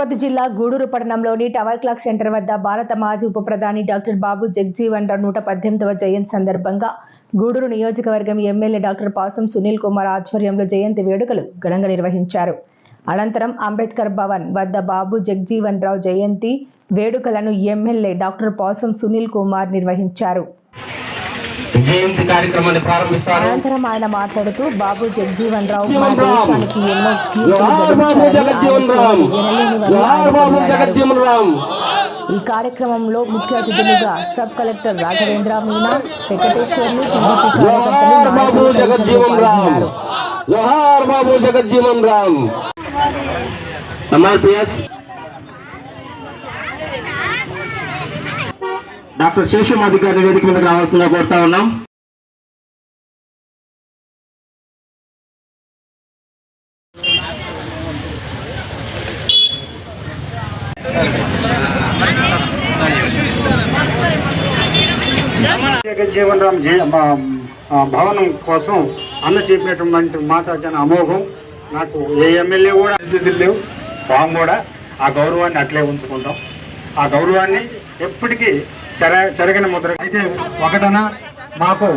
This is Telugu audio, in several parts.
తిరుపతి జిల్లా గూడూరు పట్టణంలోని టవర్ క్లాక్ సెంటర్ వద్ద భారత మాజీ ఉప ప్రధాని డాక్టర్ బాబు జగ్జీవన్ రావు నూట పద్దెనిమిదవ జయంతి సందర్భంగా గూడూరు నియోజకవర్గం ఎమ్మెల్యే డాక్టర్ పాసం సునీల్ కుమార్ ఆధ్వర్యంలో జయంతి వేడుకలు ఘనంగా నిర్వహించారు. అనంతరం అంబేద్కర్ భవన్ వద్ద బాబు జగ్జీవన్ రావు జయంతి వేడుకలను ఎమ్మెల్యే డాక్టర్ పాసం సునీల్ కుమార్ నిర్వహించారు. జయంతి కార్యక్రమాన్ని ప్రారంభిస్తారు. అనంతరం ఆయన మాట్లాడుతూ బాబు జగ్జీవన్ రావు మా జీవన్ రామ్. దేశానికి ఎన్నో జోహార్ బాబు జగజ్జీవన్ రామ్. జోహార్ బాబు జగజ్జీవన్ రామ్. ఈ కార్యక్రమంలో ముఖ్య అతిథులుగా సబ్ కలెక్టర్ రాఘవేంద్ర మీనా వెంకటేశ్వర్లు జోహార్ బాబు జగజ్జీవన్ రామ్. జోహార్ బాబు జగజ్జీవన్ రామ్. డాక్టర్ శేషమాధి గారిని వేదిక మీద రావాల్సిందిగా కోరుతా ఉన్నాం. జగజ్జీవన్ రామ్ జీ- భవనం కోసం అన్న చెప్పినటువంటి మాట చాలా అమోఘం. నాకు ఏ ఎమ్మెల్యే కూడా అభివృద్ధి లేవు. బాం కూడా ఆ గౌరవాన్ని అట్లే ఉంచుకుంటాం. ఆ గౌరవాన్ని ఎప్పటికీ చెర చెరగిన ముద్ర. అయితే ఒకటన మాకు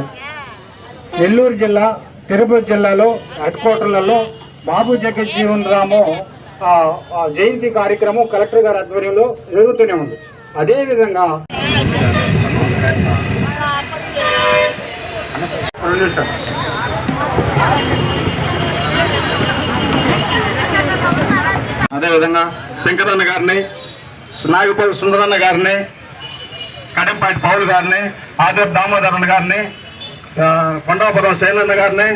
నెల్లూరు జిల్లా తిరుపతి జిల్లాలో హెడ్ క్వార్టర్లలో బాబు జగజ్జీవన్ రాము జయంతి కార్యక్రమం కలెక్టర్ గారి ఆధ్వర్యంలో జరుగుతూనే ఉంది. అదేవిధంగా అదేవిధంగా శంకరన్న గారిని నాగపల్లి సుందరన్న గారిని కడంపాటి పౌల్ గారిని ఆదర్ దామోదరన్న గారిని కొండాపురం శైలన్న గారిని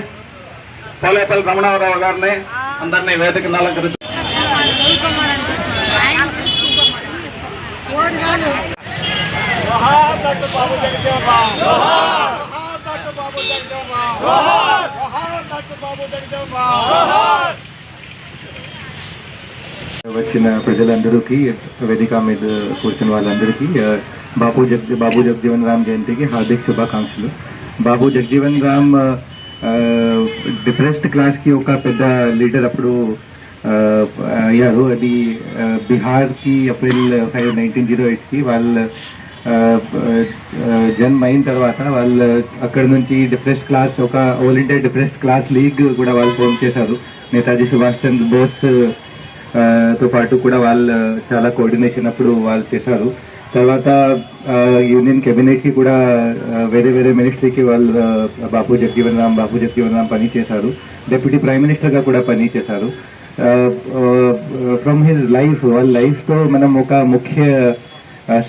పోలేపల్లి రమణారావు గారిని అందరినీ వేదిక అలంకరించి వచ్చిన ప్రజలందరికీ వేదిక మీద కూర్చున్న వాళ్ళందరికీ బాబు జగ్ బాబు జగజీవన్ రామ్ జయంతికి హార్దిక్ శుభాకాంక్షలు బాబు జగజీవన్ రామ్ డిప్రెస్డ్ క్లాస్కి ఒక పెద్ద లీడర్ అప్పుడు అయ్యారు అది బీహార్కి ఏప్రిల్ ఫైవ్ నైన్టీన్ జీరో ఎయిట్కి వాళ్ళ జన్మ అయిన తర్వాత వాళ్ళు అక్కడ నుంచి డిప్రెస్డ్ క్లాస్ ఒక all India depressed class league కూడా వాళ్ళు ఫోన్ చేశారు. నేతాజీ సుభాష్ చంద్ర బోస్తో పాటు కూడా వాళ్ళు చాలా కోఆర్డినేషన్ అప్పుడు వాళ్ళు చేశారు. తర్వాత యూనియన్ కెబినెట్కి కూడా వేరే వేరే మినిస్ట్రీకి వాళ్ళు బాపు జగ్జీవన్ జగజీవన్ రామ్ బాపు జగ్జీవన్ రామ్ పనిచేశారు డెప్యూటీ డిప్యూటీ ప్రైమ్ మినిస్టర్గా కూడా పనిచేశారు ఫ్రమ్ హిజ్ లైఫ్ వాళ్ళ లైఫ్తో మనం ఒక ముఖ్య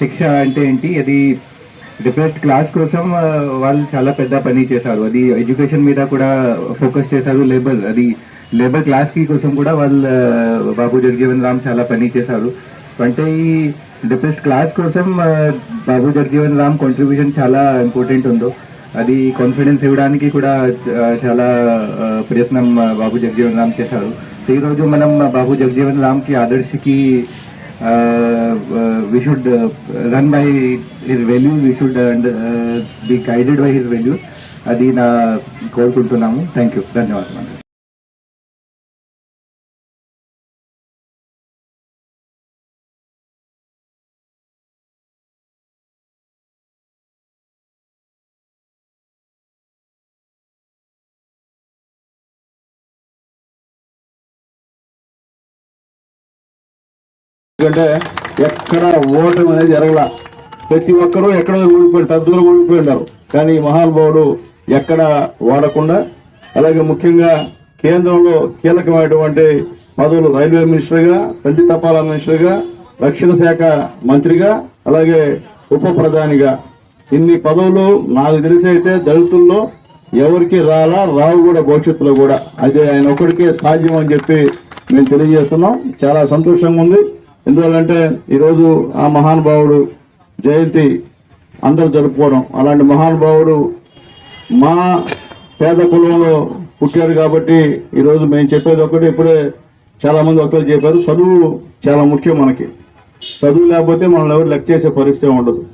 శిక్ష అంటే ఏంటి? అది డిప్రెస్డ్ క్లాస్ కోసం వాళ్ళు చాలా పెద్ద పని చేశారు. అది ఎడ్యుకేషన్ మీద కూడా ఫోకస్ చేశారు. లేబర్ అది లేబర్ క్లాస్కి కోసం కూడా వాళ్ళు బాబు జగజీవన్ రామ్ చాలా పని చేశారు. అంటే ఈ డిప్రెస్డ్ క్లాస్ కోసం బాబు జగజీవన్ రామ్ కాంట్రిబ్యూషన్ చాలా ఇంపార్టెంట్ ఉందో. అది కాన్ఫిడెన్స్ ఇవ్వడానికి కూడా చాలా ప్రయత్నం బాబు జగజీవన్ రామ్ చేశారు. సో ఈ రోజు మనం బాబు జగజీవన్ రామ్కి ఆదర్శకి we should run by uh, run we should and be guided by uh, be అది నా కోరుకుంటున్నాము. థ్యాంక్ యూ ధన్యవాదాలు. ఎందుకంటే ఎక్కడ ఓటమి అనేది జరగల. ప్రతి ఒక్కరూ ఎక్కడో ఊడిపోయి పెద్ద దూరం ఊడిపోయినారు కానీ మహానుభావుడు ఎక్కడ వాడకుండా అలాగే ముఖ్యంగా కేంద్రంలో కీలకమైనటువంటి పదవులు రైల్వే మినిస్టర్గా తల్లి తపాలా మినిస్టర్గా రక్షణ శాఖ మంత్రిగా అలాగే ఉప ప్రధానిగా. ఇన్ని పదవులు నాకు తెలిసి అయితే దళితుల్లో ఎవరికి రాలా రావు కూడా భవిష్యత్తులో కూడా. అదే ఆయన ఒకరికే సాధ్యం అని చెప్పి మేము తెలియజేస్తున్నాం. చాలా సంతోషంగా ఉంది. ఎందువల్లంటే ఈరోజు ఆ మహానుభావుడు జయంతి అందరూ జరుపుకోవడం. అలాంటి మహానుభావుడు మా పేద కులంలో పుట్టాడు కాబట్టి ఈరోజు మేము చెప్పేది ఒకటి ఇప్పుడే చాలామంది ఒకరు చెప్పారు చదువు చాలా ముఖ్యం మనకి. చదువు లేకపోతే మనం ఎవరు లెక్క చేసే పరిస్థితి ఉండదు.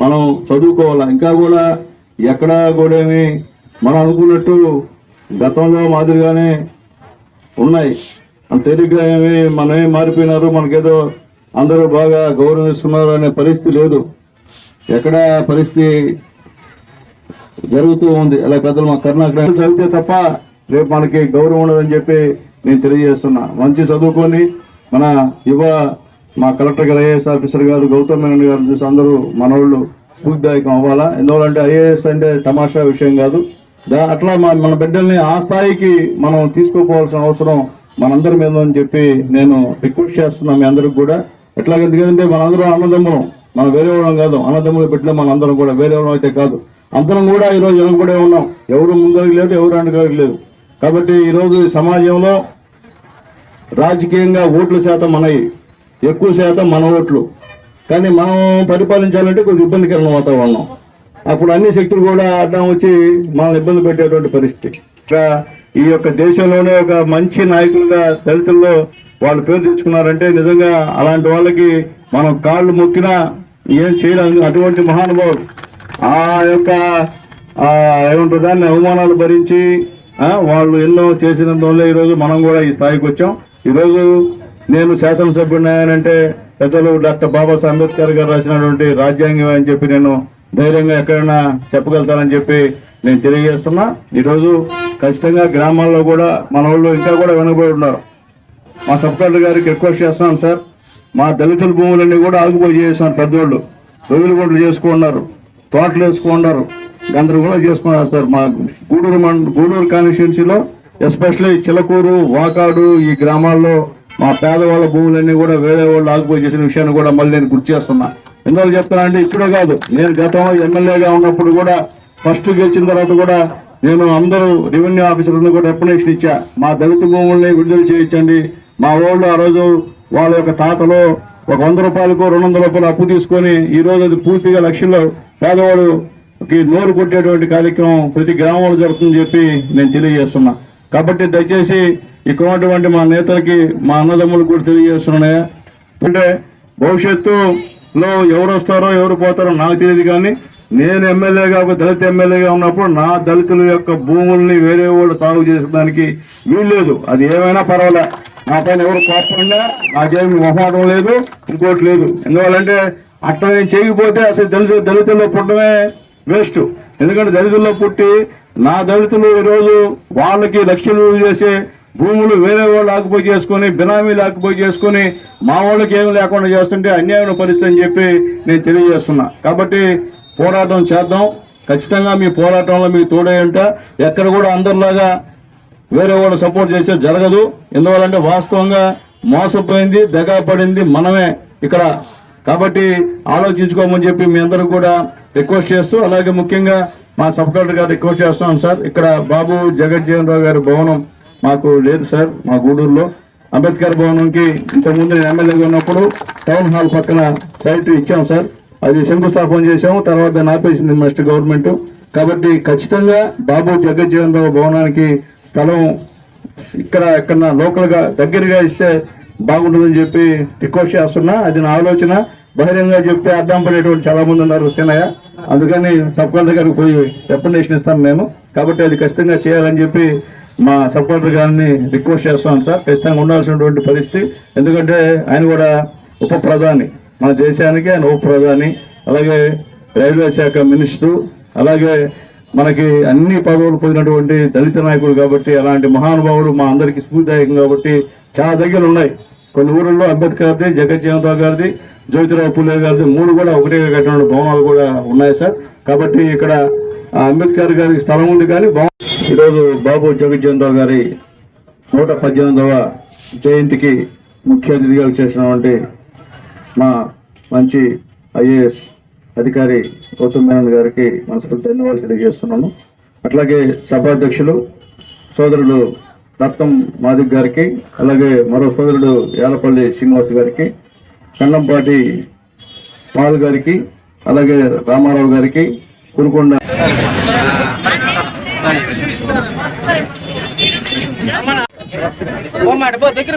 మనం చదువుకోవాలి? ఇంకా కూడా ఎక్కడా కూడా మనం అనుకున్నట్టు గతంలో మాదిరిగానే ఉన్నాయి. తేలిగ్గా ఏమి మనమే మారిపోయినారు మనకేదో అందరూ బాగా గౌరవిస్తున్నారు అనే పరిస్థితి లేదు. ఎక్కడ పరిస్థితి జరుగుతూ ఉంది. అలా పెద్దలు మా కర్ణాటక చదివితే తప్ప రేపు మనకి గౌరవం ఉండదని చెప్పి నేను తెలియజేస్తున్నా. మంచి చదువుకొని మన యువ మా కలెక్టర్ గారు ఐఏఎస్ ఆఫీసర్ గారు గౌతమ్ మేనన్ గారు చూసి అందరూ మనవాళ్ళు స్ఫూర్తిదాయకం అవ్వాలా? ఎందువల్లంటే ఐఏఎస్ అంటే తమాషా విషయం కాదు. దా అట్లా మన మన బిడ్డల్ని ఆ స్థాయికి మనం తీసుకోపోవాల్సిన అవసరం మనందరి మీద అని చెప్పి నేను రిక్వెస్ట్ చేస్తున్నా మీ అందరికి కూడా. ఎట్లాగ ఎందుకంటే మనందరం అన్నదమ్ములం. మనం వేరే వాళ్ళం కాదు. అన్నదమ్ములు బిడ్డలు మనందరం కూడా. వేరే వాళ్ళం అయితే కాదు. అందరం కూడా ఈరోజు వెనుకబడే ఉన్నాం. ఎవరు ముందరికి లేదు ఎవరు వెనకరికి లేదు కాబట్టి ఈరోజు సమాజంలో రాజకీయంగా ఓట్ల శాతం మనవి. ఎక్కువ శాతం మన ఓట్లు. కానీ మనం పరిపాలించాలంటే కొద్దిగా ఇబ్బందికరమైన వాతావరణం. అప్పుడు అన్ని శక్తులు కూడా అడ్డం వచ్చి మనల్ని ఇబ్బంది పెట్టేటువంటి పరిస్థితి. ఈ యొక్క దేశంలోనే ఒక మంచి నాయకులుగా దళితుల్లో వాళ్ళు పేరు తెచ్చుకున్నారంటే నిజంగా అలాంటి వాళ్ళకి మనం కాళ్ళు మొక్కినా ఏం చేయలేదు అటువంటి మహానుభావుడు ఆ యొక్క ఏమంటారు దాన్ని అవమానాలు భరించి వాళ్ళు ఎన్నో చేసినందువల్ల ఈరోజు మనం కూడా ఈ స్థాయికి వచ్చాం. ఈరోజు నేను శాసనసభ్యుడిని అంటే పెద్దలు డాక్టర్ బాబాసాహెబ్ అంబేద్కర్ గారు రాసినటువంటి రాజ్యాంగం అని చెప్పి నేను ధైర్యంగా ఎక్కడైనా చెప్పగలుగుతానని చెప్పి నేను తెలియజేస్తున్నా ఈరోజు ఖచ్చితంగా గ్రామాల్లో కూడా మన వాళ్ళు ఇంకా కూడా వెనకబడి ఉన్నారు. మా సబ్ కలెక్టర్ గారికి రిక్వెస్ట్ చేస్తున్నాను సార్. మా దళితుల భూములన్నీ కూడా ఆగుపోయి చేస్తున్నారు పెద్దోళ్ళు. రొయ్యలు గుంటలు చేసుకున్నారు తోటలు వేసుకున్నారు గందరగోళం చేసుకున్నారు సార్. మా గూడూరు గూడూరు కాన్స్టిట్యున్సీలో ఎస్పెషల్లీ చిలకూరు వాకాడు ఈ గ్రామాల్లో మా పేదవాళ్ళ భూములన్నీ కూడా వేరే వాళ్ళు ఆగిపోయి చేసిన విషయాన్ని కూడా మళ్ళీ నేను గుర్తు చేస్తున్నా. ఎందువల్ల చెప్తున్నా అంటే ఇప్పుడే కాదు నేను గతంలో ఎమ్మెల్యేగా ఉన్నప్పుడు కూడా ఫస్ట్ గెలిచిన తర్వాత కూడా నేను అందరూ రెవెన్యూ ఆఫీసర్లను కూడా రెప్యునేషన్ ఇచ్చా. మా దళిత భూముల్ని విడుదల చేయించండి. మా వాళ్ళు ఆ రోజు వాళ్ళ యొక్క తాతలో ఒక వంద రూపాయలకు రెండు వందల రూపాయలు అప్పు తీసుకొని ఈ రోజు అది పూర్తిగా లక్షల్లో పేదవాడుకి నోరు కొట్టేటువంటి కార్యక్రమం ప్రతి గ్రామంలో జరుగుతుందని చెప్పి నేను తెలియజేస్తున్నా. కాబట్టి దయచేసి ఇక్కడ ఉన్నటువంటి మా నేతలకి మా అన్నదమ్ములకు కూడా తెలియజేస్తున్నాయా అంటే భవిష్యత్తు లో ఎవరు వస్తారో ఎవరు పోతారో నాకు తెలియదు కానీ నేను ఎమ్మెల్యేగా ఒక దళిత ఎమ్మెల్యేగా ఉన్నప్పుడు నా దళితుల యొక్క భూముల్ని వేరే వాళ్ళు సాగు చేసేదానికి వీల్లేదు. అది ఏమైనా పర్వాలే. నా పైన ఎవరు కోపకుండా నాకేమి మొహమాటం లేదు ఇంకోటి లేదు. ఎందువల్లంటే అట్లా నేను చేయకపోతే అసలు దళిత దళితుల్లో పుట్టడమే వేస్ట్. ఎందుకంటే దళితుల్లో పుట్టి నా దళితులు ఈరోజు వాళ్ళకి లక్షలు చేసే భూములు వేరే వాళ్ళు ఆకుపోయి చేసుకొని బినామీలు ఆకుపోయి చేసుకొని మా వాళ్ళకి ఏమి లేకుండా చేస్తుంటే అన్యాయమైన పరిస్థితి అని చెప్పి నేను తెలియజేస్తున్నా. కాబట్టి పోరాటం చేద్దాం. ఖచ్చితంగా మీ పోరాటంలో మీ తోడే ఉంట. ఎక్కడ కూడా అందరిలాగా వేరే వాళ్ళు సపోర్ట్ చేసే జరగదు. ఎందువల్లంటే వాస్తవంగా మోసపోయింది దగా పడింది మనమే ఇక్కడ. కాబట్టి ఆలోచించుకోమని చెప్పి మీ అందరూ కూడా రిక్వెస్ట్ చేస్తూ అలాగే ముఖ్యంగా మా సబ్ కలెక్టర్ గారు రిక్వెస్ట్ చేస్తున్నాం సార్. ఇక్కడ బాబు జగజ్జీవన్ రావు గారి భవనం మాకు లేదు సార్ మా గూడూరులో. అంబేద్కర్ భవనంకి ఇంతకుముందు నేను ఎమ్మెల్యేగా ఉన్నప్పుడు టౌన్ హాల్ పక్కన సైట్ ఇచ్చాం సార్. అది శంకుస్థాపన చేశాము తర్వాత దాన్ని ఆపేసింది నెక్స్ట్ గవర్నమెంట్. కాబట్టి ఖచ్చితంగా బాబు జగజ్జీవన్ రావు భవనానికి స్థలం ఇక్కడ ఎక్కడ లోకల్గా దగ్గరగా ఇస్తే బాగుంటుందని చెప్పి రిక్వెస్ట్ చేస్తున్నా. అది నా ఆలోచన. బహిరంగంగా చెప్తే అడ్డం పడేటువంటి చాలా మంది ఉన్నారు సినయ్య. అందుకని సబ్ కలెక్టర్ గారికి పోయి రికమెండేషన్ ఇస్తాను నేను. కాబట్టి అది ఖచ్చితంగా చేయాలని చెప్పి మా సపోర్టర్ గారిని రిక్వెస్ట్ చేస్తున్నాను సార్. ఖచ్చితంగా ఉండాల్సినటువంటి పరిస్థితి. ఎందుకంటే ఆయన కూడా ఉప ప్రధాని మన దేశానికి ఆయన ఉప ప్రధాని అలాగే రైల్వే శాఖ మినిస్టరు. అలాగే మనకి అన్ని పదవులు పొందినటువంటి దళిత నాయకుడు కాబట్టి అలాంటి మహానుభావుడు మా అందరికీ స్ఫూర్తిదాయకం కాబట్టి చాలా దగ్గర ఉన్నాయి. కొన్ని ఊళ్ళల్లో అంబేద్కర్ది జగజ్జీవనరావు గారిది జ్యోతిరావు పులే గారిది మూడు కూడా ఒకటే కట్టిన భవనాలు కూడా ఉన్నాయి సార్. కాబట్టి ఇక్కడ అంబేద్కర్ గారికి స్థలం ఉంది కానీ ఈరోజు బాబు జగజ్జనరావు గారి నూట పద్దెనిమిదవ జయంతికి ముఖ్య అతిథిగా వచ్చేసినటువంటి మా మంచి ఐఏఎస్ అధికారి గౌతమ్ మేనన్ గారికి మనస్ఫూర్తి ధన్యవాదాలు తెలియజేస్తున్నాను అట్లాగే సభాధ్యక్షులు సోదరుడు రత్నం మాదిక్ గారికి అలాగే మరో సోదరుడు యాలపల్లి శ్రీనివాస్ గారికి కన్నంపాటి పాల్ గారికి అలాగే రామారావు గారికి కురుకొండ దగ్గర